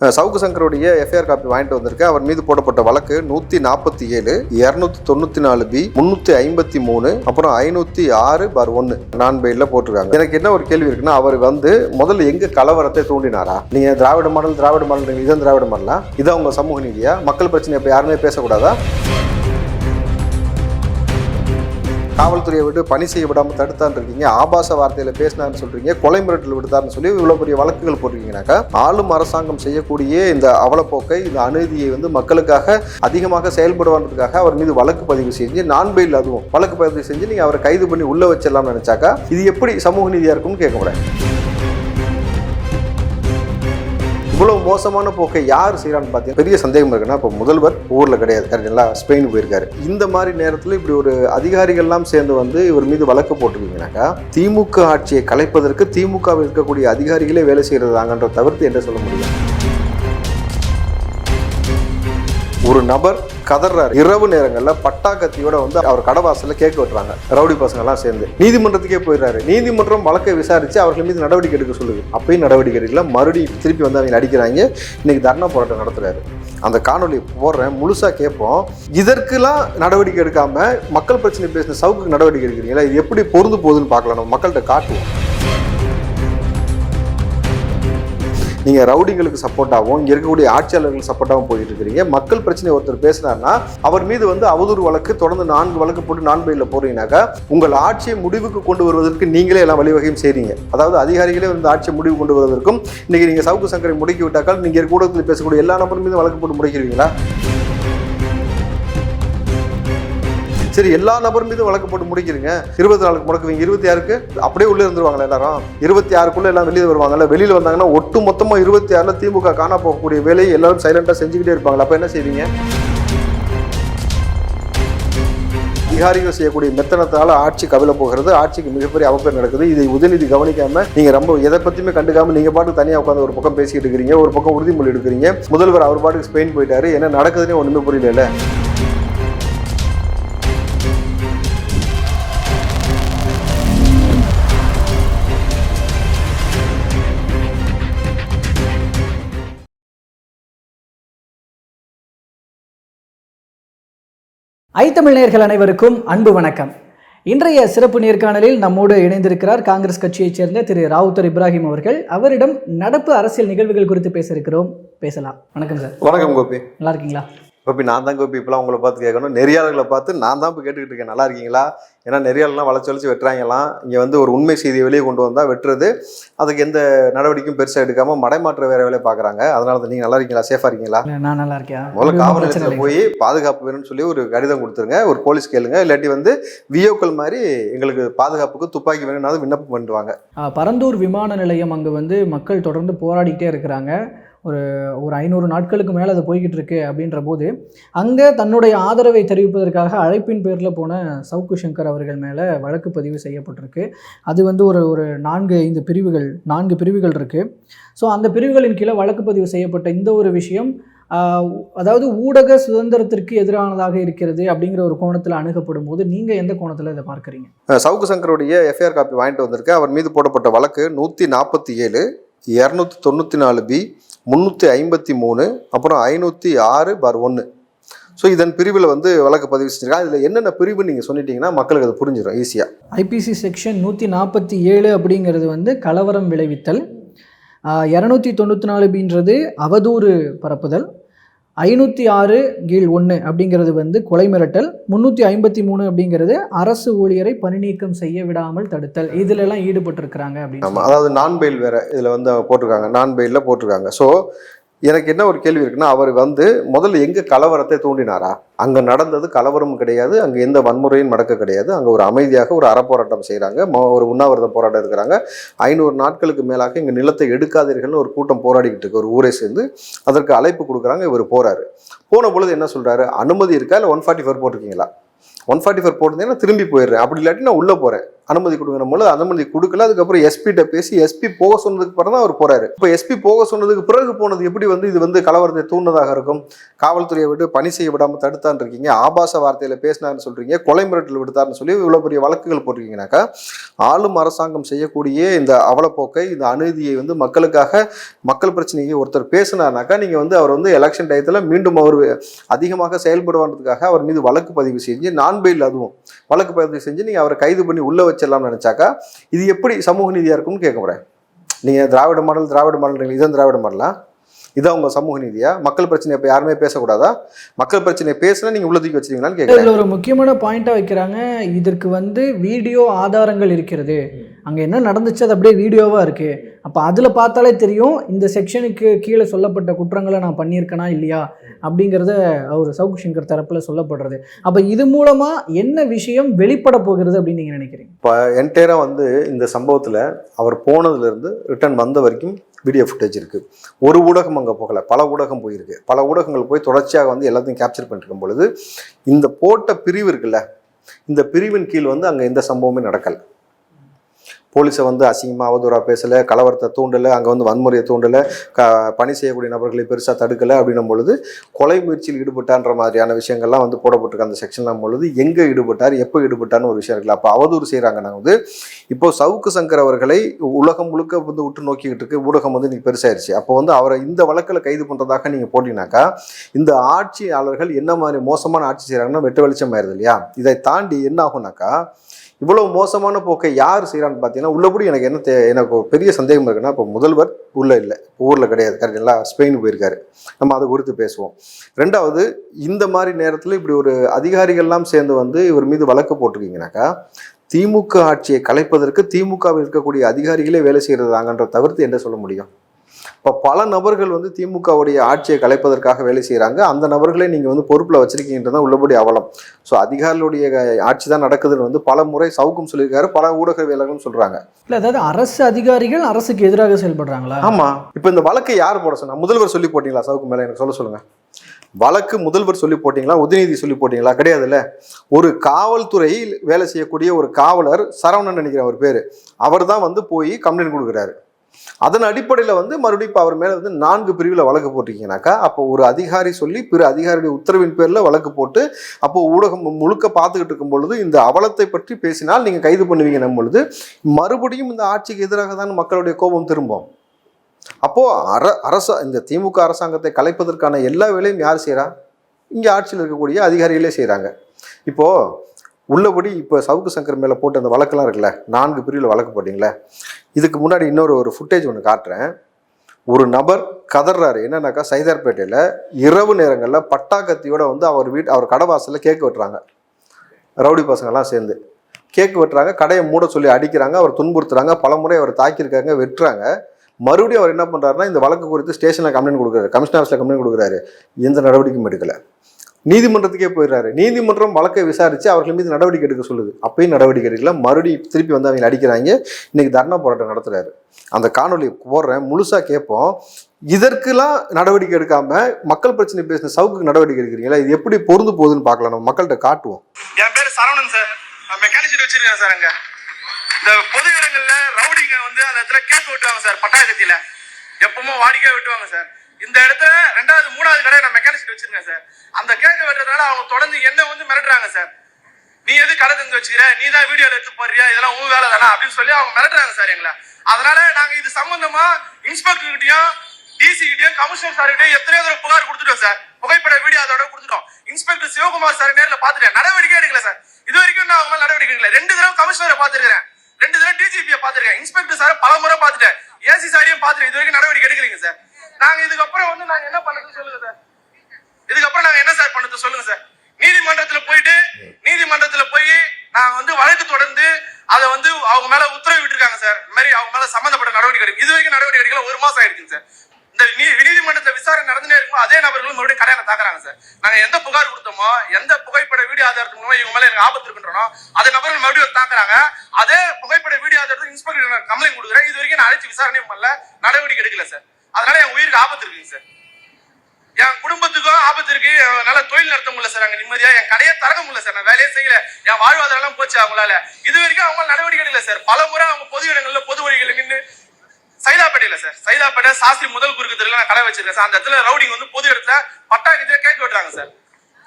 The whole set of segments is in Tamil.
சவுக்கு சங்கருடைய எஃப்ஐஆர் காப்பி வாங்கிட்டு வந்திருக்கேன் அவர் மீது போடப்பட்ட வழக்கு நூத்தி நாற்பத்தி ஏழு இருநூத்தி தொண்ணூத்தி நாலு பி முன்னூத்தி ஐம்பத்தி மூணு அப்புறம் ஐநூத்தி ஆறு பார் ஒன்னு நான் பெயில போட்டிருக்காங்க. எனக்கு என்ன ஒரு கேள்வி இருக்குன்னா அவர் வந்து முதல்ல எங்க கலவரத்தை தூண்டினாரா? நீங்க திராவிட மாடல் திராவிட மாடல் இதான் திராவிட மாடலா? இதான் உங்க சமூக நீதியா? மக்கள் பிரச்சனை இப்ப யாருமே பேசக்கூடாதா? காவல்துறையை விட்டு பணி செய்ய விடாம தடுத்தான்னு இருக்கீங்க. ஆபாச வார்த்தையில பேசினான்னு சொல்றீங்க. கொலை மிரட்டல் விடுத்தாருன்னு சொல்லி இவ்வளவு பெரிய வழக்குகள் போட்டிருக்கீங்கனாக்கா ஆளும் அரசாங்கம் செய்யக்கூடிய இந்த அவலப்போக்கை இந்த அநீதியை வந்து மக்களுக்காக அதிகமாக செயல்படுவான்றதுக்காக அவர் மீது வழக்கு பதிவு செஞ்சு நான் பெயில் அதுவும். வழக்கு பதிவு செஞ்சு நீங்க அவரை கைது பண்ணி உள்ள வச்சிடலாம்னு நினைச்சாக்கா இது எப்படி சமூக நீதியா இருக்கும்னு கேட்க முடியாது இவ்வளவு மோசமான போக்கை யார் செய்யறான்னு பார்த்தீங்கன்னா பெரிய சந்தேகம் இருக்குன்னா இப்போ முதல்வர் ஊர்ல கிடையாது. கரெக்டுங்களா ஸ்பெயின் போயிருக்காரு. இந்த மாதிரி நேரத்தில் இப்படி ஒரு அதிகாரிகள்லாம் சேர்ந்து வந்து இவர் மீது வழக்கு போட்டிருக்கீங்கன்னாக்கா திமுக ஆட்சியை கலைப்பதற்கு திமுகவில் இருக்கக்கூடிய அதிகாரிகளே வேலை செய்யறதாங்கன்ற தவிர்த்து என்ன சொல்ல முடியும்? ஒரு நபர் கதறாரு இரவு நேரங்கள்ல பட்டா கத்தியோட வந்து அவர் கடவாசல்ல கேக்கு வெட்டுறாங்க. ரவுடி பசங்க எல்லாம் சேர்ந்து. நீதிமன்றத்துக்கே போயிடுறாரு. நீதிமன்றம் வழக்கை விசாரிச்சு அவர்கள் மீது நடவடிக்கை எடுக்க சொல்லுது. அப்பயும் நடவடிக்கை எடுக்கல. மறுபடியும் திருப்பி வந்து அவங்க நடிக்கிறாங்க இன்னைக்கு தர்ணா போராட்டம் நடத்துறாரு. அந்த காணொலி போடுறேன். முழுசா கேட்போம். இதற்கெல்லாம் நடவடிக்கை எடுக்காம மக்கள் பிரச்சனை பேசின சவுக்கு நடவடிக்கை எடுக்கிறீங்களா? இது எப்படி பொருந்து போகுதுன்னு பார்க்கலாம். நம்ம மக்கள்கிட்ட காட்டுவோம். நீங்க ரவுடிங்களுக்கு சப்போர்ட்டாகவும் இங்க இருக்கக்கூடிய ஆட்சியாளர்களுக்கு சப்போர்ட்டாகவும் போயிட்டு இருக்கிறீங்க. மக்கள் பிரச்சனை ஒருத்தர் பேசினார்னா அவர் மீது வந்து அவதூறு வழக்கு தொடர்ந்து நான்கு வழக்கு போட்டு நான் பையில் போறீங்கன்னாக்கா உங்கள் ஆட்சியை முடிவுக்கு கொண்டு வருவதற்கு நீங்களே எல்லாம் வழிவகையும் செய்றீங்க. அதாவது அதிகாரிகளே வந்து ஆட்சியை முடிவு கொண்டு வருவதற்கும் இன்னைக்கு நீங்க சவுக்கு சங்கரை முடக்கி விட்டாக்கால் நீங்க கூடத்தில் பேசக்கூடிய எல்லா நபரும் மீது வழக்கு போட்டு முடக்கிறீங்களா சரி எல்லா நபர் மீதும் வழக்கு போட்டு முடிக்கிறீங்க இருபத்தி நாலுக்கு முடக்குவீங்க. இருபத்தி ஆறுக்கு அப்படியே உள்ளே இருந்துருவாங்களா எல்லாரும். இருபத்தி ஆறுக்குள்ள எல்லாம் வெளியே வருவாங்கல்ல. வெளியில் வந்தாங்கன்னா ஒட்டு மொத்தமாக இருபத்தி ஆறுல திமுக காண போகக்கூடிய வேலையை எல்லாரும் சைலண்டாக செஞ்சுக்கிட்டே இருப்பாங்களா அப்போ என்ன செய்வீங்க? அதிகாரிகள் செய்யக்கூடிய மெத்தனத்தால் ஆட்சி கவிழ போகிறது. ஆட்சிக்கு மிகப்பெரிய அவப்பேர் நடக்குது. இதை உதயநிதி கவனிக்காம நீங்க ரொம்ப எதை பத்தியுமே கண்டுக்காம நீங்க பாட்டு தனியாக உட்காந்து ஒரு பக்கம் பேசிக்கிட்டு இருக்கிறீங்க. ஒரு பக்கம் உறுதிமொழி எடுக்கிறீங்க. முதல்வர் அவர் பாட்டுக்கு ஸ்பெயின் போயிட்டாரு. என்ன நடக்குதுன்னே ஒண்ணுமே புரியல ஐத்தமிழ் நேயர்கள் அனைவருக்கும் அன்பு வணக்கம். இன்றைய சிறப்பு நேர்காணலில் நம்மோடு இணைந்திருக்கிறார் காங்கிரஸ் கட்சியைச் சேர்ந்த திரு ராவுத்தர் இப்ராஹிம் அவர்கள். அவரிடம் நடப்பு அரசியல் நிகழ்வுகள் குறித்து பேச இருக்கிறோம் பேசலாம். வணக்கம் சார். வணக்கம் கோபி. நல்லா இருக்கீங்களா? கோபி நான் தான் கோபி இப்பெல்லாம் உங்களை பார்த்து கேட்கணும். நெறியாளர்களை பார்த்து நான் தான் இப்போ கேட்டுக்கிட்டு இருக்கேன். நல்லா இருக்கீங்களா? ஏன்னா நெறியாளர்லாம் வளைச்சு வளைச்சு வெட்டுறாங்கலாம் இங்கே வந்து ஒரு உண்மை செய்தியை வெளியே கொண்டு வந்தால் வெட்டுறது. அதுக்கு எந்த நடவடிக்கையும் பெருசாக எடுக்காமல் மடைமாற்ற வேற வேலையை பார்க்குறாங்க. அதனால தான் நீங்கள் நல்லா இருக்கீங்களா? சேஃபாக இருக்கீங்களா? நான் நல்லா இருக்கேன். முதல்ல காவல் நிலையத்தில். போய் பாதுகாப்பு வேணும்னு சொல்லி ஒரு கடிதம் கொடுத்துருங்க. ஒரு போலீஸ் கேளுங்க. இல்லாட்டி வந்து விஓக்கள் மாதிரி எங்களுக்கு பாதுகாப்புக்கு துப்பாக்கி வேணும்னாலும் விண்ணப்பம் பண்ணிடுவாங்க. ஆ, பரந்தூர் விமான நிலையம் அங்கே வந்து மக்கள் தொடர்ந்து போராடிட்டே இருக்கிறாங்க. ஒரு ஒரு ஐநூறு நாட்களுக்கு மேலே அது போய்கிட்டு இருக்கு அப்படின்ற போது அங்கே தன்னுடைய ஆதரவை தெரிவிப்பதற்காக அழைப்பின் பேரில் போன சவுக்கு சங்கர் அவர்கள் மேலே வழக்கு பதிவு செய்யப்பட்டிருக்கு. அது வந்து ஒரு ஒரு நான்கு ஐந்து பிரிவுகள் நான்கு பிரிவுகள் இருக்குது ஸோ அந்த பிரிவுகளின் கீழே வழக்கு பதிவு செய்யப்பட்ட இந்த ஒரு விஷயம் அதாவது ஊடக சுதந்திரத்திற்கு எதிரானதாக இருக்கிறது அப்படிங்கிற ஒரு கோணத்தில் அணுகப்படும் போது நீங்கள் எந்த கோணத்தில் இதை பார்க்குறீங்க? சவுக்கு சங்கருடைய எஃப்ஐஆர் காப்பி வாங்கிட்டு வந்திருக்கு. அவர் மீது போடப்பட்ட வழக்கு நூற்றி நாற்பத்தி ஏழு இரநூத்தி தொண்ணூற்றி நாலு பி முந்நூற்றி ஐம்பத்தி மூணு அப்புறம் ஐநூற்றி ஆறு பார் ஒன்று ஸோ இதன் பிரிவில் வந்து வழக்கு பதிவு செஞ்சிருக்காங்க. இதில் என்னென்ன பிரிவு நீங்கள் சொல்லிட்டீங்கன்னா மக்களுக்கு அது புரிஞ்சிடும் ஈஸியாக ஐபிசி செக்ஷன் நூற்றி நாற்பத்தி ஏழு அப்படிங்கிறது வந்து கலவரம் விளைவித்தல். இரநூத்தி தொண்ணூற்றி நாலு பின்றது அவதூறு பரப்புதல். ஐநூற்றி ஆறு கீழ் ஒன்று அப்படிங்கிறது வந்து கொலை மிரட்டல் முந்நூற்றி ஐம்பத்தி மூணு அப்படிங்கிறது அரசு ஊழியரை பணிநீக்கம் செய்ய விடாமல் தடுத்தல். இதிலெல்லாம் ஈடுபட்டிருக்கிறாங்க அப்படின்னு அதாவது நான் பெயில் வேற இதில் வந்து போட்டிருக்காங்க. நான் பெயிலில் போட்டிருக்காங்க. ஸோ எனக்கு என்ன ஒரு கேள்வி இருக்குன்னா அவர் வந்து முதல்ல எங்கே கலவரத்தை தூண்டினாரா? அங்கே நடந்தது கலவரம் கிடையாது அங்கே எந்த வன்முறையும் நடக்க கிடையாது அங்கே ஒரு அமைதியாக ஒரு அறப்போராட்டம் செய்கிறாங்க ஒரு உண்ணாவிரத போராட்டம் இருக்கிறாங்க ஐநூறு நாட்களுக்கு மேலாக இங்கே நிலத்தை எடுக்காதீர்கள்னு ஒரு கூட்டம் போராடிக்கிட்டு இருக்கு ஒரு ஊரை சேர்ந்து. அதற்கு அழைப்பு கொடுக்குறாங்க இவர் போறாரு. போன பொழுது என்ன சொல்றாரு? அனுமதி இருக்கா? இல்லை ஒன் ஃபார்ட்டி ஃபோர் போட்டிருக்கீங்களா? ஒன் ஃபார்ட்டி ஃபோர் போட்டிருந்தீங்கன்னா திரும்பி போயிடுறேன். அப்படி இல்லாட்டி நான் உள்ளே போகிறேன் அனுமதி கொடுக்கணும் போது அனுமதி கொடுக்கல. அதுக்கப்புறம் எஸ்பிட்ட பேசி எஸ்பி போக சொன்னதுக்கு பிறகு தான் அவர் போறாரு. இப்போ எஸ்பி போக சொன்னதுக்கு பிறகு போனது எப்படி வந்து இது வந்து கலவரத்தை தூண்டதாக இருக்கும்? காவல்துறையை விட்டு பணி செய்ய விடாமல் தடுத்தான்னு இருக்கீங்க. ஆபாச வார்த்தையில பேசினார்னு சொல்றீங்க. கொலை மிரட்டல் விடுத்தார்னு சொல்லி இவ்வளோ பெரிய வழக்குகள் போட்டிருக்கீங்கனாக்கா ஆளும் அரசாங்கம் செய்யக்கூடிய இந்த அவலப்போக்கை இந்த அநீதியை வந்து மக்களுக்காக மக்கள் பிரச்சனையை ஒருத்தர் பேசினார்னாக்கா நீங்கள் வந்து அவர் வந்து எலெக்ஷன் டயத்தில் மீண்டும் அவர் அதிகமாக செயல்படுவான்றதுக்காக அவர் மீது வழக்கு பதிவு செஞ்சு நான் பெயில் அதுவும் வழக்கு பதிவு செஞ்சு நீங்கள் அவரை கைது பண்ணி உள்ள வச்சிடலாம்னு நினைச்சாக்கா இது எப்படி சமூக நீதியாக இருக்கும்னு கேட்க போகிறேன் நீங்க திராவிட மாடல் திராவிட மாடல் இதுதான் திராவிட மாடலா? இதான் உங்க சமூக நீதியா? மக்கள் பிரச்சனை இப்ப யாருமே பேசக்கூடாதா? மக்கள் பிரச்சனையை பேசினா நீங்க உள்ள தூக்கி வச்சிருக்கீங்களான்னு கேட்குறேன் ஒரு முக்கியமான பாயிண்ட்டாக வைக்கிறாங்க. இதற்கு வந்து வீடியோ ஆதாரங்கள் இருக்கிறது. அங்கே என்ன நடந்துச்சு அது அப்படியே வீடியோவாக இருக்குது அப்போ அதில் பார்த்தாலே தெரியும் இந்த செக்ஷனுக்கு கீழே சொல்லப்பட்ட குற்றங்களை நான் பண்ணியிருக்கேனா இல்லையா? அப்படிங்கிறத அவர் சவுக்கு சங்கர் தரப்பில் சொல்லப்படுறது. அப்போ இது மூலமாக என்ன விஷயம் வெளிப்பட போகிறது அப்படின்னு நீங்கள் நினைக்கிறீங்க? இப்போ என்டையராக வந்து இந்த சம்பவத்தில் அவர் போனதுலேருந்து ரிட்டர்ன் வந்த வரைக்கும் வீடியோ ஃபுட்டேஜ் இருக்குது ஒரு ஊடகம் அங்கே போகல. பல ஊடகம் போயிருக்கு. பல ஊடகங்கள் போய் தொடர்ச்சியாக வந்து எல்லாத்தையும் கேப்சர் பண்ணிருக்கும் பொழுது இந்த போட்ட பிரிவு இருக்குல்ல இந்த பிரிவின் கீழ் வந்து அங்கே எந்த சம்பவமே நடக்கலை. போலீஸை வந்து அசிங்கமாக அவதூறாக பேசலை கலவரத்தை தூண்டலை அங்கே வந்து வன்முறையை தூண்டலை க பணி செய்யக்கூடிய நபர்களை பெருசாக தடுக்கலை அப்படின்னும் பொழுது கொலை முயற்சியில் ஈடுபட்டான்ற மாதிரியான விஷயங்கள்லாம் வந்து போடப்பட்டிருக்க அந்த செக்ஷன்லாம் பொழுது. எங்கே ஈடுபட்டார் எப்போ ஈடுபட்டார்னு ஒரு விஷயம் இருக்குல்ல அப்போ அவதூறு செய்கிறாங்கன்னா வந்து. இப்போ சவுக்கு சங்கர் அவர்களை உலகம் முழுக்க வந்து உற்று நோக்கிக்கிட்டு இருக்கு. ஊடகம் வந்து இன்னைக்கு பெருசாயிருச்சு. அப்போ வந்து அவரை இந்த வழக்கில் கைது பண்ணுறதாக நீங்கள் போட்டிங்கனாக்கா இந்த ஆட்சியாளர்கள் என்ன மாதிரி மோசமான ஆட்சி செய்கிறாங்கன்னா வெட்ட வெளிச்சம் ஆயிருது இல்லையா? இதை தாண்டி என்ன ஆகும்னாக்கா இவ்வளவு மோசமான போக்கை யார் செய்கிறான்னு பார்த்தீங்கன்னா உள்ளபடி எனக்கு என்ன தே எனக்கு பெரிய சந்தேகம் இருக்குன்னா இப்போ முதல்வர் உள்ள இல்லை. ஊரில் கிடையாது. கரெக்டுங்களா ஸ்பெயின் போயிருக்காரு. நம்ம அதை குறித்து பேசுவோம். ரெண்டாவது இந்த மாதிரி நேரத்தில் இப்படி ஒரு அதிகாரிகள்லாம் சேர்ந்து வந்து இவர் மீது வழக்கு போட்டிருக்கீங்கனாக்கா திமுக ஆட்சியை கலைப்பதற்கு திமுகவில் இருக்கக்கூடிய அதிகாரிகளே வேலை செய்கிறதாங்கன்ற தவிர்த்து என்ன சொல்ல முடியும்? இப்போ பல நபர்கள் வந்து திமுகவுடைய ஆட்சியை கலைப்பதற்காக வேலை செய்கிறாங்க அந்த நபர்களை நீங்கள் வந்து பொறுப்பில் வச்சிருக்கீங்கன்றது உள்ளபடி அவலம். ஸோ அதிகாரிகளுடைய ஆட்சி தான் நடக்குதுன்னு வந்து பல முறை சவுக்கும் சொல்லியிருக்காரு பல ஊடகவியலர்களும் சொல்கிறாங்க இல்லை அதாவது அரசு அதிகாரிகள் அரசுக்கு எதிராக செயல்படுறாங்களா? ஆமா. இப்போ இந்த வழக்கை யார் போட சொன்னா முதல்வர் சொல்லி போட்டீங்களா? சவுக்கு மேல எனக்கு சொல்ல சொல்லுங்க. வழக்கு முதல்வர் சொல்லி போட்டீங்களா? உதயநிதி சொல்லி போட்டீங்களா? கிடையாதுல்ல. ஒரு காவல்துறையில் வேலை செய்யக்கூடிய ஒரு காவலர் சரவணன் நினைக்கிறேன் அவர் பேரு. அவர் தான் வந்து போய் கம்ப்ளைண்ட் கொடுக்குறாரு. அதன் அடிப்படையில் வந்து மறுபடியும் இப்போ அவர் மேலே வந்து நான்கு பிரிவில் வழக்கு போட்டிருக்கீங்கனாக்கா அப்போ ஒரு அதிகாரி சொல்லி பிற அதிகாரியுடைய உத்தரவின் பேரில் வழக்கு போட்டு அப்போ ஊடகம் முழுக்க பார்த்துக்கிட்டு இருக்கும் பொழுது இந்த அவலத்தை பற்றி பேசினால் நீங்கள் கைது பண்ணுவீங்கன்னும் பொழுது மறுபடியும் இந்த ஆட்சிக்கு எதிராக தான் மக்களுடைய கோபம் திரும்பும். அப்போ அர அரச இந்த திமுக அரசாங்கத்தை கலைப்பதற்கான எல்லா வேலையும் யார் செய்கிறா இங்கே ஆட்சியில் இருக்கக்கூடிய அதிகாரிகளே செய்கிறாங்க இப்போது உள்ளபடி இப்போ சவுக்கு சங்கர் மேலே போட்ட அந்த வழக்கெல்லாம் இருக்குல்ல நான்கு பிரிவில் வழக்கு போட்டிங்களே இதுக்கு முன்னாடி இன்னொரு ஒரு ஃபுட்டேஜ் ஒன்று காட்டுறேன். ஒரு நபர் கதறாரு என்னன்னாக்கா சைதார்பேட்டையில் இரவு நேரங்களில் பட்டாக்கத்தியோட வந்து அவர் வீட்டு அவர் கடை வாசலில் கேக் வெட்டுறாங்க. ரவுடி பசங்கள்லாம் சேர்ந்து. கேக் வெட்டுறாங்க கடையை மூட சொல்லி அடிக்கிறாங்க அவர் துன்புறுத்துறாங்க பலமுறை அவர் தாக்கியிருக்காங்க வெட்டுறாங்க. மறுபடியும் அவர் என்ன பண்ணுறாருன்னா இந்த வழக்கு குறித்து ஸ்டேஷனில் கம்ப்ளைண்ட் கொடுக்குறாரு. கமிஷனர் ஆஃபீஸில் கம்ப்ளைண்ட் கொடுக்குறாரு. எந்த நடவடிக்கையும் எடுக்கல. நீதிமன்றத்துக்கே போயிடுறாரு. நீதிமன்றம் வழக்கை விசாரித்து அவர்கள் மீது நடவடிக்கை எடுக்க சொல்லுது. அப்பயும் நடவடிக்கை எடுக்கல. மறுபடியும் திருப்பி வந்து அவங்க அடிக்கிறாங்க. இன்னைக்கு தர்ணா போராட்டம் நடத்துறாரு. அந்த காணொலி போடுறேன். முழுசாக கேட்போம். இதற்கெல்லாம் நடவடிக்கை எடுக்காம மக்கள் பிரச்சனை பேசின சவுக்கு நடவடிக்கை எடுக்கிறீங்களா? இது எப்படி பொருந்து போகுதுன்னு பார்க்கலாம். நம்ம மக்கள்கிட்ட காட்டுவோம். என் பேர் சரவணன் சார். மெக்கானிக் வச்சிருக்கேன் சார் அங்கே. இந்த பொது இடங்களில் ரவுடிங்க வந்து அந்த இடத்துல கேட்டு விட்டுவாங்க சார் பட்டாயத்தில் எப்பவும் வாடிக்கையாக விட்டுவாங்க சார். இந்த இடத்துல ரெண்டாவது மூணாவது கடை நான் மெக்கானிக் வச்சிருக்கேன் சார் அந்த கேக்கு வெட்டுறதுனால அவங்க தொடர்ந்து என்ன வந்து மிரட்டுறாங்க சார் நீ எது கடை தந்து வச்சுக்கிற? நீ தான் வீடியோல எடுத்து போறியா இதெல்லாம் உன் வேலை தானா? அப்படின்னு சொல்லி அவங்க மிரட்டுறாங்க சார் எங்களை. அதனால நாங்க இது சம்பந்தமா இன்ஸ்பெக்டர் கிட்டயும் டிசி கிட்டயும் கமிஷனர் சார் கிட்டயும் எத்தனையோ தடவை புகார் கொடுத்துட்டோம் சார் புகைப்பட வீடியோ அதோட கொடுத்துட்டோம். இன்ஸ்பெக்டர் சிவகுமார் சார் நேரில் பாத்துட்டேன் நடவடிக்கை எடுக்கல சார் இது வரைக்கும் நான் அவங்க நடவடிக்கை எடுக்கல. ரெண்டு தடவை கமிஷனரை பார்த்துருக்கேன் ரெண்டு தடவை டிஜிபியை பாத்துருக்கேன் இன்ஸ்பெக்டர் சார் பல முறை பாத்துட்டேன் ஏசி சாரையும் பாத்துட்டேன் இது வரைக்கும் நடவடிக்கை எடுக்கலீங்க சார் நாங்க இதுக்கப்புறம் வந்து நாங்க என்ன பண்றது சொல்லுங்க சார். இதுக்கப்புறம் நாங்க என்ன சார் பண்ணது சொல்லுங்க சார். நீதிமன்றத்துல போயிட்டு நீதிமன்றத்துல போய் நாங்க வந்து வழக்கு தொடர்ந்து அதை வந்து அவங்க மேல உத்தரவிட்டிருக்காங்க சார். இந்த மாதிரி அவங்க மேல சம்பந்தப்பட்ட நடவடிக்கை எடுக்கும் இது வரைக்கும் நடவடிக்கை எடுக்கல ஒரு மாசம் ஆயிருக்கு சார். இந்த நீ நீதிமன்றத்துல விசாரணை நடந்துட்டே இருக்கும் அதே நபர்களும் மறுபடியும் கடையான தாக்குறாங்க சார். நாங்க எந்த புகார் கொடுத்தோமோ எந்த புகைப்பட வீடியோ ஆதாரத்து மூலமா இவங்க மேல எனக்கு ஆபத்து இருக்குன்றனோ அதே நபர்கள் மறுபடியும் தாக்குறாங்க. அதே புகைப்பட வீடியோ ஆதாரத்துக்கு இன்ஸ்பெக்டர் கம்ப்ளைண்ட் கொடுக்குறேன் இது வரைக்கும் நான் அழைச்சு விசாரணையும் பண்ணல நடவடிக்கை எடுக்கல சார். அதனால என் உயிருக்கு ஆபத்து இருக்குங்க சார். என் குடும்பத்துக்கும் ஆபத்து இருக்கு. என்னால தொழில் நடத்த முடியல சார். அங்கே நிம்மதியா என் கடையை திறக்க முடியல சார். நான் வேலையே செய்யல. என் வாழ்வாதாரம் போச்சு அவங்களால. இது வரைக்கும் அவங்க நடவடிக்கை எடுக்கல சார். பல முறை அவங்க பொது இடங்கள்ல பொது வழிகளில் நின்று சைதாப்பேட்டையில சார். சைதாப்பேட்டை சாஸ்திரி முதல் குறுக்கு தெருல நான் கடை வச்சிருக்கேன் சார். அந்த இடத்துல ரவுடிங் வந்து பொது இடத்துல பட்டாக்கத்துல கேட்க விட்டுறாங்க சார்.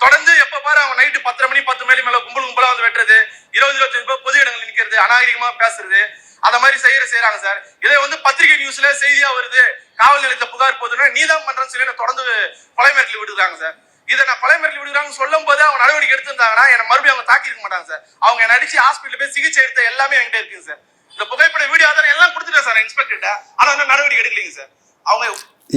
தொடர்ந்து எப்ப பாரு அவங்க நைட்டு பத்தரை மணி பத்து மணி மேல கும்பல் கும்பலா வந்து வெட்டுறது. இருபது இருபத்தஞ்சு பேர் பொது இடங்கள் நிக்கிறது அநாகரிகமா பேசுறது. அந்த மாதிரி செய்யற செய்யறாங்க சார். இதே வந்து பத்திரிகை நியூஸ்ல செய்தியா வருது. காவல் நிலையத்தை புகார் போதுன்னா நீதான் பண்றேன்னு சொல்லி தொடர்ந்து கொலை மிரட்டல் விடுறாங்க சார். இதை நான் கொலை மிரட்டல் விடுறாங்கன்னு சொல்லும் போது அவங்க நடவடிக்கை எடுத்திருந்தாங்கன்னா என்ன மறுபடியும் அவங்க தாக்கியிருக்க மாட்டாங்க சார். அவங்க என்ன அடிச்சு ஹாஸ்பிட்டல் போய் சிகிச்சை எடுத்த எல்லாமே என்கிட்ட இருக்குங்க சார். இந்த புகைப்பட வீடியோ ஆதாரம் எல்லாம் கொடுத்துட்டேன் சார் இன்ஸ்பெக்டர்கிட்ட ஆனா இன்னும் நடவடிக்கை எடுக்கலைங்க சார். அவங்க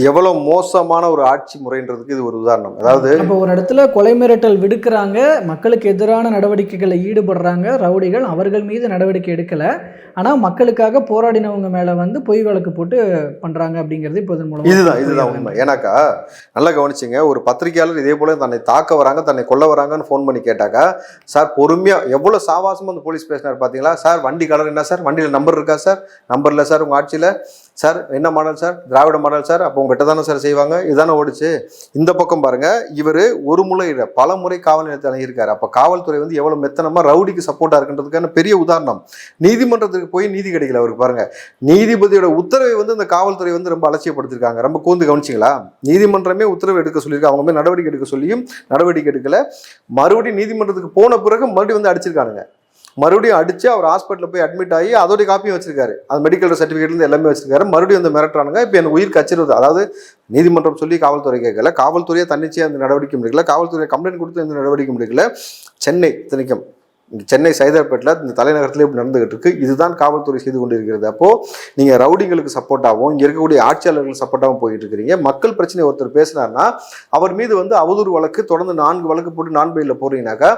எவ்வளவு மோசமான ஒரு ஆட்சி முறைன்றதுக்கு இது ஒரு உதாரணம். அதாவது அப்போ ஒரு இடத்துல கொலை மிரட்டல் விடுக்கிறாங்க மக்களுக்கு எதிரான நடவடிக்கைகளில் ஈடுபடுறாங்க ரவுடிகள் அவர்கள் மீது நடவடிக்கை எடுக்கல. ஆனால் மக்களுக்காக போராடினவங்க மேலே வந்து பொய் வழக்கு போட்டு பண்ணுறாங்க அப்படிங்கிறது இப்போ இதன் மூலமா இதுதான் இதுதான். உண்மை. ஏன்னாக்கா நல்லா கவனிச்சிங்க ஒரு பத்திரிகையாளர் இதே போல தன்னை தாக்க வராங்க தன்னை கொல்ல வராங்கன்னு ஃபோன் பண்ணி கேட்டாக்கா சார் பொறுமையா எவ்வளவு சாவாசமா அந்த போலீஸ் பேசினார் பாத்தீங்களா? சார் வண்டி கலர் என்ன சார்? வண்டியில் நம்பர் இருக்கா சார்? நம்பர் இல்லை சார் உங்க ஆட்சியில? சார் என்ன model sir? Dravida model sir? அப்போ உங்ககிட்ட தானே சார் செய்வாங்க? இதுதானே ஓடிச்சு. இந்த பக்கம் பாருங்க இவர் ஒரு முறை பல முறை காவல் நிலையத்தில் அணுகியிருக்காரு அப்போ காவல்துறை வந்து எவ்வளவு மெத்தனமா ரவுடிக்கு சப்போர்ட்டா இருக்குன்றதுக்கான பெரிய உதாரணம். நீதிமன்றத்துக்கு போய் நீதி கிடைக்கல அவருக்கு பாருங்க. நீதிபதியோட உத்தரவை வந்து இந்த காவல்துறை வந்து ரொம்ப அலட்சியப்படுத்திருக்காங்க. ரொம்ப கூந்து கவனிச்சிங்களா? நீதிமன்றமே உத்தரவு எடுக்க சொல்லியிருக்காங்க அவங்க நடவடிக்கை எடுக்க சொல்லியும் நடவடிக்கை எடுக்கல. மறுபடியும் நீதிமன்றத்துக்கு போன பிறகு மறுபடியும் வந்து அடிச்சிருக்கானுங்க. மறுபடியும் அடிச்சு அவர் ஹாஸ்பிட்டலில் போய் அட்மிட் ஆகி அதோடைய காப்பியும் வச்சிருக்காரு. அது மெடிக்கல் சர்டிஃபிகேட்லேருந்து எல்லாமே வச்சிருக்காரு. மறுபடியும் வந்து மிரட்டுறானுங்க. இப்போ என் உயிர் கச்சிருது. அதாவது நீதிமன்றம் சொல்லி காவல்துறை கேட்கல. காவல்துறையை தன்னிச்சையாக அந்த நடவடிக்கை முடிக்கல காவல்துறை கம்ப்ளைண்ட் கொடுத்து எந்த நடவடிக்கை முடிக்கல சென்னை இத்தனைக்கும். சென்னை சைதாப்பேட்டில் இந்த தலைநகரத்துலேயே இப்படி நடந்துகிட்டு இருக்கு இதுதான் காவல்துறை செய்து கொண்டிருக்கிறது. அப்போது நீங்கள் ரவுடிங்களுக்கு சப்போர்ட்டாகவும் இங்கே இருக்கக்கூடிய ஆட்சியாளர்களுக்கு சப்போர்ட்டாகவும் போயிட்டு இருக்கிறீங்க மக்கள் பிரச்சனை ஒருத்தர் பேசினார்னா அவர் மீது வந்து அவதூறு வழக்கு தொடர்ந்து நான்கு வழக்கு போட்டு நான் பையில் போகிறீங்கனாக்கா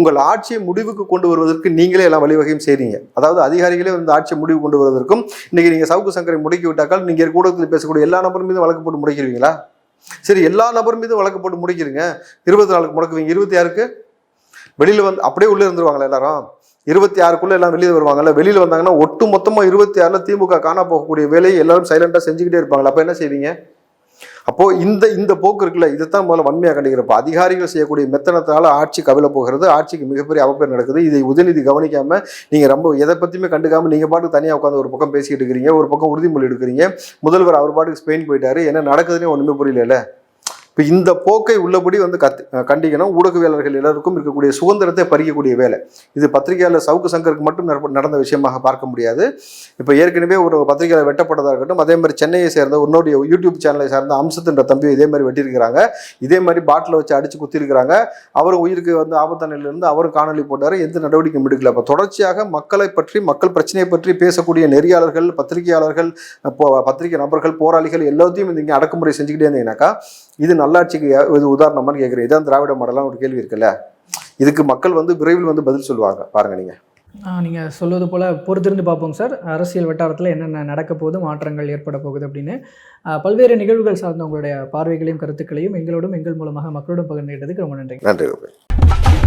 உங்கள் ஆட்சியை முடிவுக்கு கொண்டு வருவதற்கு நீங்களே எல்லாம் வழிவகையும் செய்றீங்க. அதாவது அதிகாரிகளே வந்து ஆட்சியை முடிவு கொண்டு வருவதற்கும் இன்னைக்கு நீங்கள் சவுக்கு சங்கரை முடக்கி விட்டாக்கால் நீங்கள் கூடத்தில் பேசக்கூடிய எல்லா நபரும் மீது வழக்கு போட்டு முடக்கிடுவீங்களா? சரி எல்லா நபர் மீதும் வழக்கு போட்டு முடிக்கிறீங்க இருபத்தி நாலுக்கு முடக்குவீங்க. இருபத்தி ஆறுக்கு? வெளியில் வந்து அப்படியே உள்ளே இருந்துருவாங்களா எல்லாரும். இருபத்தி ஆறுக்குள்ளே எல்லாம் வெளியே வருவாங்கல்ல. வெளியில் வந்தாங்கன்னா ஒட்டு மொத்தமாக இருபத்தி ஆறில் திமுக காணா போகக்கூடிய வேலையை எல்லாரும் சைலண்டாக செஞ்சுக்கிட்டே இருப்பாங்களா அப்போ என்ன செய்வீங்க? அப்போ இந்த இந்த போக்கு இருக்குல்ல இதைத்தான் முதல்ல வன்மையாக கண்டிக்கிறப்ப. அதிகாரிகள் செய்யக்கூடிய மெத்தனத்தால ஆட்சி கவில போகிறது ஆட்சிக்கு மிகப்பெரிய அவப்பேர் நடக்குது. இதை உதயநிதி கவனிக்காம நீங்க ரொம்ப எதை பத்தியுமே கண்டுக்காம நீங்க பாட்டுக்கு தனியாக உட்காந்து ஒரு பக்கம் பேசிக்கிட்டு இருக்கிறீங்க ஒரு பக்கம் உறுதிமொழி எடுக்கிறீங்க. முதல்வர் அவர் பாட்டுக்கு ஸ்பெயின் போயிட்டாரு. என்ன நடக்குதுன்னே ஒண்ணுமே புரியல இப்போ இந்த போக்கை உள்ளபடி வந்து கத் கண்டிக்கணும். ஊடகவியலர்கள் எல்லாருக்கும் இருக்கக்கூடிய சுதந்திரத்தை பறிக்கக்கூடிய வேலை. இது பத்திரிகையாளர் சவுக்கு சங்கருக்கு மட்டும் நடந்த விஷயமாக பார்க்க முடியாது. இப்போ ஏற்கனவே ஒரு பத்திரிகையாளர் வெட்டப்பட்டதாக இருக்கட்டும் அதே மாதிரி சென்னையை சேர்ந்த உன்னுடைய யூடியூப் சேனலை சேர்ந்த அம்சத்துன்ற தம்பி இதே மாதிரி வெட்டியிருக்கிறாங்க. இதே மாதிரி பாட்டில் வச்சு அடித்து குத்திருக்கிறாங்க அவரும் உயிருக்கு வந்து ஆபத்தானிலிருந்து அவரும் காணொலி போட்டார். எந்த நடவடிக்கையும் எடுக்கல. அப்போ தொடர்ச்சியாக மக்களை பற்றி மக்கள் பிரச்சனையை பற்றி பேசக்கூடிய நெறியாளர்கள் பத்திரிகையாளர்கள் இப்போ பத்திரிகை நபர்கள் போராளிகள் எல்லாத்தையும் நீங்கள் அடக்குமுறை செஞ்சுக்கிட்டே இருந்தீங்கன்னாக்கா இது நல்லாட்சிக்கு இது உதாரணமான்னு கேட்குறேன் இதான் திராவிட மாடலாம் ஒரு கேள்வி இருக்குல்ல? இதுக்கு மக்கள் வந்து விரைவில் வந்து பதில் சொல்லுவாங்க. பாருங்க நீங்க. நீங்கள் சொல்வது போல் பொறுத்திருந்து பார்ப்போம் சார். அரசியல் வட்டாரத்தில் என்னென்ன நடக்க போகுது மாற்றங்கள் ஏற்பட போகுது அப்படின்னு பல்வேறு நிகழ்வுகள் சார்ந்த உங்களுடைய பார்வைகளையும் கருத்துக்களையும் எங்களோடும் எங்கள் மூலமாக மக்களோடும் பகிர்ந்துகிட்டதுக்கு ரொம்ப நன்றி. நன்றி